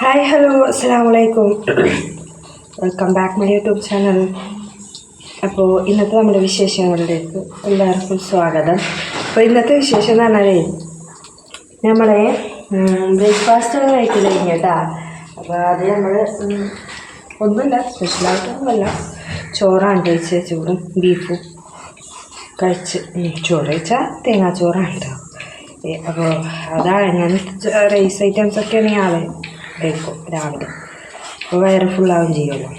Hi hello അസ്സാം വലൈക്കും welcome back my YouTube channel അപ്പോൾ ഇന്നത്തെ നമ്മുടെ വിശേഷങ്ങളിലേക്ക് എല്ലാവർക്കും സ്വാഗതം. അപ്പോൾ ഇന്നത്തെ വിശേഷം എന്ന് പറഞ്ഞാലേ നമ്മളെ ബ്രേക്ക്ഫാസ്റ്റ് കഴിക്കൽ കേട്ടാ. അപ്പോൾ അത് നമ്മൾ ഒന്നുമില്ല സ്പെഷ്യലായിട്ടൊന്നുമല്ല ചോറാണ് കഴിച്ച് ചോറും ബീഫും കഴിച്ച്. ചോറ് കഴിച്ചാൽ തേങ്ങാച്ചോറാണ് കേട്ടോ. അപ്പോൾ അതാണ് ഞാൻ റൈസ് ഐറ്റംസ് ഒക്കെ ആണെങ്കിൽ ആളെ. കഴിക്കും രാവിലെ. അപ്പോൾ വയറ് ഫുള്ളാവും ചെയ്യുമല്ലോ.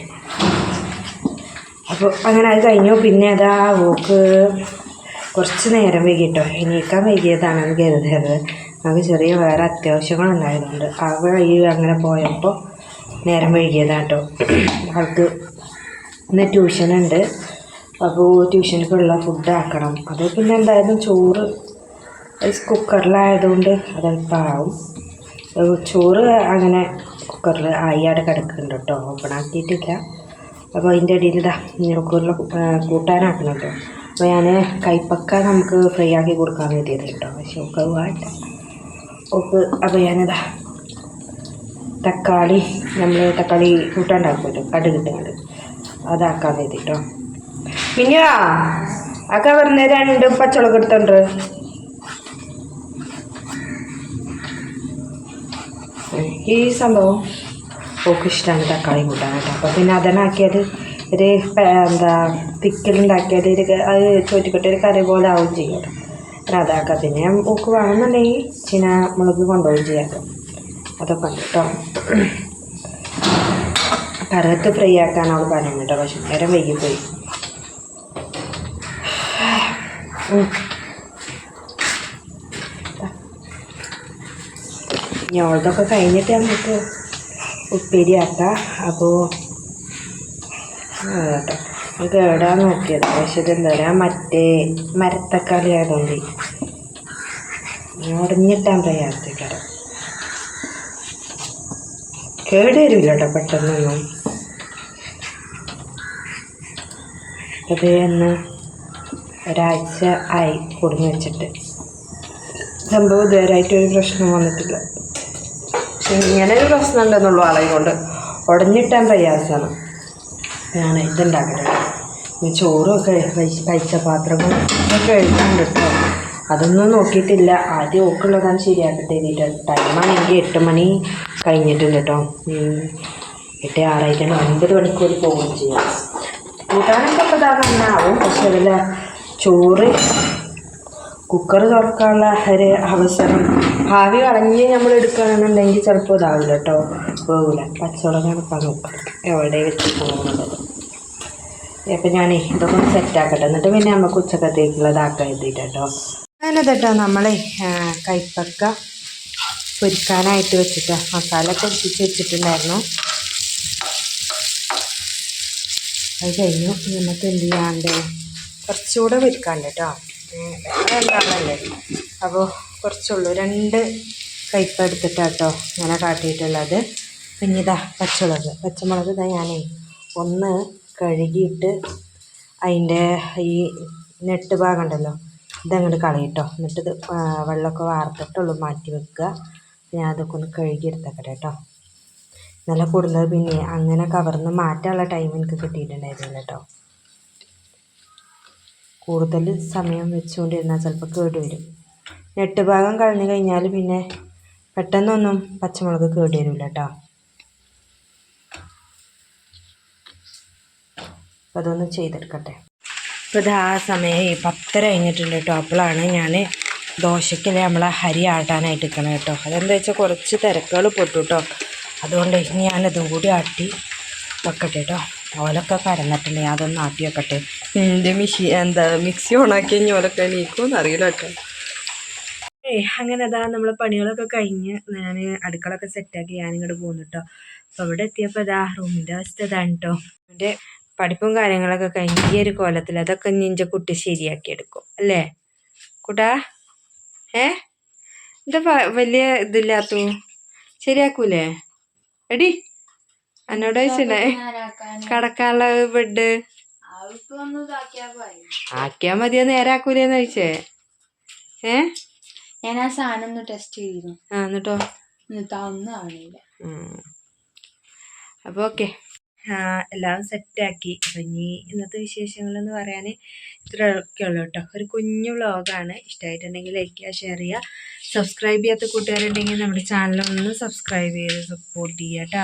അപ്പോൾ അങ്ങനെ അത് കഴിഞ്ഞു. പിന്നെ അതാ ഓക്ക് കുറച്ച് നേരം വൈകിട്ടോ. എണീക്കാൻ വൈകിയതാണെന്ന് കരുതിയത് നമുക്ക് ചെറിയ വേറെ അത്യാവശ്യങ്ങളുണ്ടായതുകൊണ്ട് ആ വഴി അങ്ങനെ പോയപ്പോൾ നേരം വൈകിയതാട്ടോ. ആൾക്ക് ഇന്ന് ട്യൂഷനുണ്ട്. അപ്പോൾ ട്യൂഷനൊക്കെയുള്ള ഫുഡ് ആക്കണം. അത് പിന്നെ എന്തായാലും ചോറ് റൈസ് കുക്കറിലായതുകൊണ്ട് അതെളുപ്പമാവും ചോറ് അങ്ങനെ കുക്കറിൽ ആയിയാട് കിടക്കുന്നുണ്ട് കേട്ടോ. ഓപ്പൺ ആക്കിയിട്ടില്ല. അപ്പോൾ അതിന്റെ ഇടയിൽ ഇതാ കുക്കറിൽ കൂട്ടാനാക്കണം കേട്ടോ അപ്പോൾ ഞാൻ കൈപ്പക്ക നമുക്ക് ഫ്രൈ ആക്കി കൊടുക്കാൻ വേണ്ടിയത് കേട്ടോ. പക്ഷേ ഒക്കെ വേണ്ട. ഓക്ക് അപ്പോൾ ഞാനിതാ തക്കാളി നമ്മൾ തക്കാളി കൂട്ടാണ്ടാക്കുമല്ലോ കടുകിട്ടുകൊണ്ട് അതാക്കാൻ വേണ്ടി കേട്ടോ. മിനിയാ പറഞ്ഞ രണ്ട് പച്ചമുളക് എടുത്തോണ്ട് ഈ സംഭവം ഓക്ക് ഇഷ്ടമാണ് തക്കാളി കൂട്ടാൻ കേട്ടോ അപ്പോൾ പിന്നെ അതിനാക്കിയത് ഒരു എന്താ പിക്കലുണ്ടാക്കിയത് ഒരു അത് ചോറ്റിക്കൊട്ടി ഒരു കറി പോലെ ആവും ചെയ്യും. പിന്നെ അതാക്കാം. പിന്നെ ഓക്ക് വേണമെന്നുണ്ടെങ്കിൽ ചീന മുളക് കൊണ്ടുപോകും ചെയ്യാം. അതൊക്കെ കേട്ടോ കറുത്ത് ഫ്രൈ അവൾ പറഞ്ഞു കേട്ടോ. പക്ഷെ നേരം വൈകിപ്പോയി. ഇനി ഓർഡറൊക്കെ കഴിഞ്ഞിട്ട് നമുക്ക് ഉപ്പേരി ആക്കാം. അപ്പോൾ നമുക്ക് എവിടെ നോക്കിയത്? പക്ഷെ ഇതെന്താ പറയുക മറ്റേ മരത്തക്കാളി ആയതുകൊണ്ട്. ഉടഞ്ഞിട്ടാൻ പ്രയാസക്കാരം കേട് വരില്ല കേട്ടോ പെട്ടെന്നൊന്നും. അത് എന്ന് ഒരാഴ്ച ആയി കുടുങ്ങി വെച്ചിട്ട്. സംഭവം ഇതുവരെയായിട്ട് ഒരു പ്രശ്നം വന്നിട്ടില്ല. പക്ഷെ ഇങ്ങനെ ഒരു പ്രശ്നം ഉണ്ടെന്നുള്ള ആളെ കൊണ്ട്. ഉടഞ്ഞിട്ടാൻ പ്രയാസമാണ്. ഞാൻ ഇതുണ്ടാക്കുന്നത് ഈ ചോറൊക്കെ കഴി- കഴിച്ച പാത്രങ്ങൾ ഒക്കെ എഴുതുന്നുണ്ട് കേട്ടോ അതൊന്നും നോക്കിയിട്ടില്ല. ആദ്യം ഓക്കുള്ളതാണ് ശരിയാക്കട്ടെ എഴുതിയിട്ട് ടൈമാണെങ്കിൽ എട്ട് മണി കഴിഞ്ഞിട്ടുണ്ട് കേട്ടോ. എട്ട് ആറായിട്ടാണ് ഒൻപത് മണിക്കൂർ പോവുകയും ചെയ്യാം. കൂട്ടാനൊക്കെ ആവും പക്ഷെ അതിൽ ചോറ് കുക്കർ തുറക്കാനുള്ള ഒരു അവസരം. ഭാവി കളഞ്ഞ് നമ്മൾ എടുക്കുകയാണെന്നുണ്ടെങ്കിൽ ചിലപ്പോൾ ഇതാവില്ല കേട്ടോ. പോകില്ല പച്ചവളകാണ് നോക്കുക എവിടെ വെച്ച് പോകുന്നത്? അപ്പം ഞാൻ ഇതൊക്കെ സെറ്റാക്കട്ടെ എന്നിട്ട് പിന്നെ നമുക്ക് ഉച്ചക്കത്തേക്കുള്ളതാക്കാൻ എഴുതിയിട്ട് കേട്ടോ. അങ്ങനെ കേട്ടോ നമ്മളെ കൈപ്പക്ക പൊരിക്കാനായിട്ട് വെച്ചിട്ട് മസാല പൊരിച്ച് വെച്ചിട്ടുണ്ടായിരുന്നു. അത് കഴിഞ്ഞു. നമുക്ക് എന്ത് ചെയ്യാണ്ട് കുറച്ചുകൂടെ പൊരിക്കാണ്ട് കേട്ടോ. വേറെ അപ്പോൾ കുറച്ചുള്ളൂ. രണ്ട് കയ്പ എടുത്തിട്ടാട്ടോ ഇങ്ങനെ കാട്ടിയിട്ടുള്ളത്. പിന്നെ ഇതാ പച്ചമുളക്. പച്ചമുളക് ഇതാ ഞാനേ ഒന്ന് കഴുകിയിട്ട് അതിന്റെ ഈ നെട്ട് ഭാഗം ഉണ്ടല്ലോ ഇതങ്ങോട്ട് കളയിട്ടോ. എന്നിട്ട് ഇത് വെള്ളമൊക്കെ വാർത്തിട്ടുള്ളൂ മാറ്റി വെക്കുക. ഞാൻ അതൊക്കെ ഒന്ന് കഴുകി എടുത്തേക്കട്ടെ കേട്ടോ. നല്ല കൂടുന്നത് പിന്നെ അങ്ങനെ കവർന്ന് മാറ്റാനുള്ള ടൈം എനിക്ക് കിട്ടിയിട്ടുണ്ടായിരുന്നില്ല കേട്ടോ. കൂടുതൽ സമയം വെച്ചുകൊണ്ടിരുന്നാൽ ചിലപ്പോൾ കേട് വരും ഞെട്ട് ഭാഗം കളഞ്ഞു കഴിഞ്ഞാൽ പിന്നെ പെട്ടെന്നൊന്നും പച്ചമുളക് കേട് വരില്ല കേട്ടോ. അപ്പോൾ അതൊന്ന് ചെയ്തെടുക്കട്ടെ. ഇപ്പോൾ ഇത് ആ സമയം ഈ പത്തര കഴിഞ്ഞിട്ടുണ്ട് കേട്ടോ. അപ്പോഴാണ് ഞാൻ ദോശയ്ക്ക് നമ്മളെ ഹരി ആട്ടാനായിട്ട് നിൽക്കണം കേട്ടോ. അതെന്താ വെച്ചാൽ കുറച്ച് തിരക്കുകൾ പൊട്ടു കേട്ടോ. അതുകൊണ്ട് ഇനി ഞാനതും കൂടി ആട്ടി വെക്കട്ടെ കേട്ടോ. ഓലൊക്കെ കരന്നിട്ടുണ്ട് അതൊന്ന് ആട്ടി വെക്കട്ടെ. എന്റെ മിഷി എന്താ മിക്സി ഓണാക്കി കഴിഞ്ഞ് ഓലൊക്കെ നീക്കുമെന്ന് അറിയില്ല കേട്ടോ. ഏയ് അങ്ങനെ അതാ നമ്മളെ പണികളൊക്കെ കഴിഞ്ഞ് ഞാൻ അടുക്കളൊക്കെ സെറ്റാക്കി ഞാനിങ്ങോട്ട് പോകുന്നു കേട്ടോ അപ്പോൾ ഇവിടെ എത്തിയപ്പോൾ ഇതാ റൂമിന്റെ അവസ്ഥ ഇതാണ് കേട്ടോ എന്റെ പഠിപ്പും കാര്യങ്ങളൊക്കെ കഴിഞ്ഞ് ഈ ഒരു കോലത്തിൽ അതൊക്കെ നിന്റെ കുട്ടി ശരിയാക്കി എടുക്കും അല്ലേ? കുട്ടാ ഏ? എന്താ വലിയ ഇതില്ലാത്തു? ശരിയാക്കൂലേ? എടി എന്നോട് ചോദിച്ചില്ലേ? കടക്കാനുള്ള ബെഡ് ആക്കിയാ മതിയോ നേരാക്കൂലെന്ന് ചോദിച്ചേ? ഏ? ഞാൻ ആ സാധനം ഒന്ന് ടെസ്റ്റ് ചെയ്തിരുന്നു. ആ എന്നിട്ടോ? തന്ന ആവണില്ല അപ്പോൾ ഓക്കെ. എല്ലാം സെറ്റാക്കി അപ്പം ഇനി ഇന്നത്തെ വിശേഷങ്ങളെന്ന് പറയാൻ ഇത്രയൊക്കെ ഉള്ളൂ കേട്ടോ ഒരു കുഞ്ഞു വ്ളോഗാണ്. ഇഷ്ടമായിട്ടുണ്ടെങ്കിൽ ലൈക്ക് ചെയ്യുക ഷെയർ ചെയ്യുക. സബ്സ്ക്രൈബ് ചെയ്യാത്ത കൂട്ടുകാരുണ്ടെങ്കിൽ നമ്മുടെ ചാനലൊന്ന് സബ്സ്ക്രൈബ് ചെയ്ത് സപ്പോർട്ട് ചെയ്യുക കേട്ടോ